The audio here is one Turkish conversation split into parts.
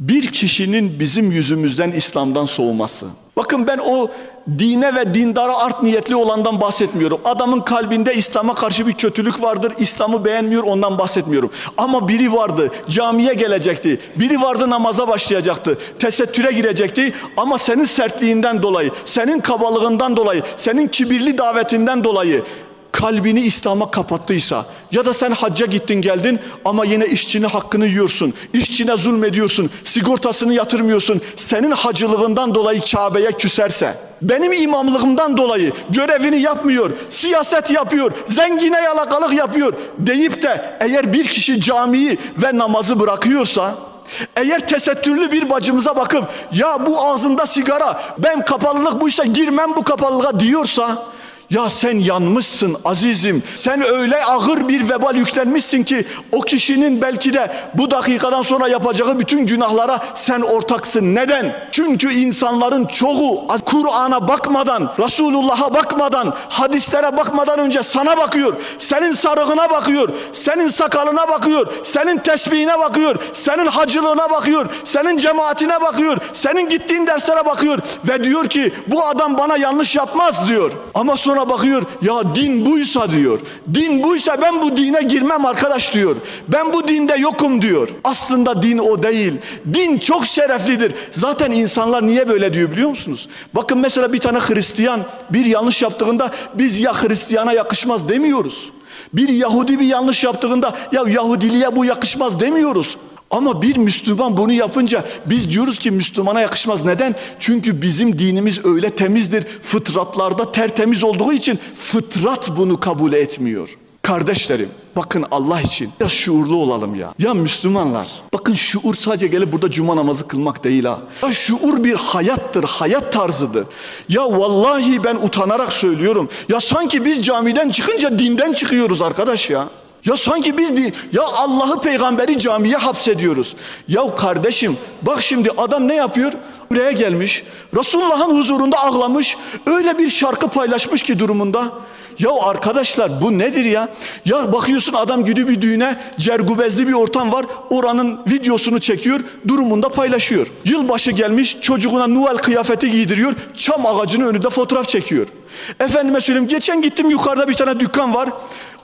bir kişinin bizim yüzümüzden İslam'dan soğuması. Bakın ben o dine ve dindara art niyetli olandan bahsetmiyorum. Adamın kalbinde İslam'a karşı bir kötülük vardır. İslam'ı beğenmiyor ondan bahsetmiyorum. Ama biri vardı camiye gelecekti. Biri vardı namaza başlayacaktı. Tesettüre girecekti. Ama senin sertliğinden dolayı, senin kabalığından dolayı, senin kibirli davetinden dolayı kalbini İslam'a kapattıysa ya da sen hacca gittin geldin ama yine işçinin hakkını yiyorsun. işçine zulmediyorsun. Sigortasını yatırmıyorsun. Senin hacılığından dolayı Kabe'ye küserse benim imamlığımdan dolayı görevini yapmıyor, siyaset yapıyor, zengine yalakalık yapıyor deyip de eğer bir kişi camiyi ve namazı bırakıyorsa eğer tesettürlü bir bacımıza bakıp ya bu ağzında sigara ben kapalılık buysa girmem bu kapalılığa diyorsa ya sen yanmışsın azizim. Sen öyle ağır bir vebal yüklenmişsin ki o kişinin belki de bu dakikadan sonra yapacağı bütün günahlara sen ortaksın. Neden? Çünkü insanların çoğu Kur'an'a bakmadan, Resulullah'a bakmadan, hadislere bakmadan önce sana bakıyor. Senin sarığına bakıyor, senin sakalına bakıyor, senin tesbihine bakıyor, senin hacılığına bakıyor, senin cemaatine bakıyor, senin gittiğin derslere bakıyor ve diyor ki bu adam bana yanlış yapmaz diyor. Ama sonra bakıyor ya din buysa diyor. Din buysa ben bu dine girmem arkadaş diyor. Ben bu dinde yokum diyor. Aslında din o değil. Din çok şereflidir. Zaten insanlar niye böyle diyor biliyor musunuz? Bakın mesela bir tane Hristiyan bir yanlış yaptığında biz ya Hristiyana yakışmaz demiyoruz. Bir Yahudi bir yanlış yaptığında ya Yahudiliğe bu yakışmaz demiyoruz. Ama bir Müslüman bunu yapınca biz diyoruz ki Müslümana yakışmaz. Neden? Çünkü bizim dinimiz öyle temizdir. Fıtratlarda tertemiz olduğu için fıtrat bunu kabul etmiyor. Kardeşlerim bakın Allah için ya şuurlu olalım ya. Ya Müslümanlar bakın şuur sadece gelip burada cuma namazı kılmak değil ha. Ya şuur bir hayattır, hayat tarzıdır. Ya vallahi ben utanarak söylüyorum. Ya sanki biz camiden çıkınca dinden çıkıyoruz arkadaş ya. Ya sanki biz değil, ya Allah'ı peygamberi camiye hapsediyoruz. Ya kardeşim bak şimdi adam ne yapıyor? Buraya gelmiş, Resulullah'ın huzurunda ağlamış, öyle bir şarkı paylaşmış ki durumunda. Ya arkadaşlar bu nedir ya? Ya bakıyorsun adam gidiyor bir düğüne, cergubezli bir ortam var, oranın videosunu çekiyor, durumunda paylaşıyor. Yılbaşı gelmiş, çocuğuna Noel kıyafeti giydiriyor, çam ağacının önünde fotoğraf çekiyor. Efendime söyleyeyim, geçen gittim yukarıda bir tane dükkan var.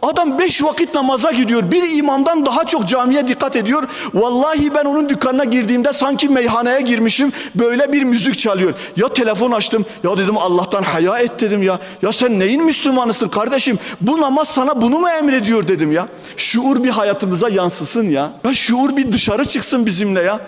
Adam beş vakit namaza gidiyor. Bir imamdan daha çok camiye dikkat ediyor. Vallahi ben onun dükkanına girdiğimde sanki meyhaneye girmişim. Böyle bir müzik çalıyor. Ya telefon açtım. Ya dedim Allah'tan haya et dedim ya. Ya sen neyin Müslümanısın kardeşim? Bu namaz sana bunu mu emrediyor dedim ya. Şuur bir hayatımıza yansısın ya. Ya şuur bir dışarı çıksın bizimle ya.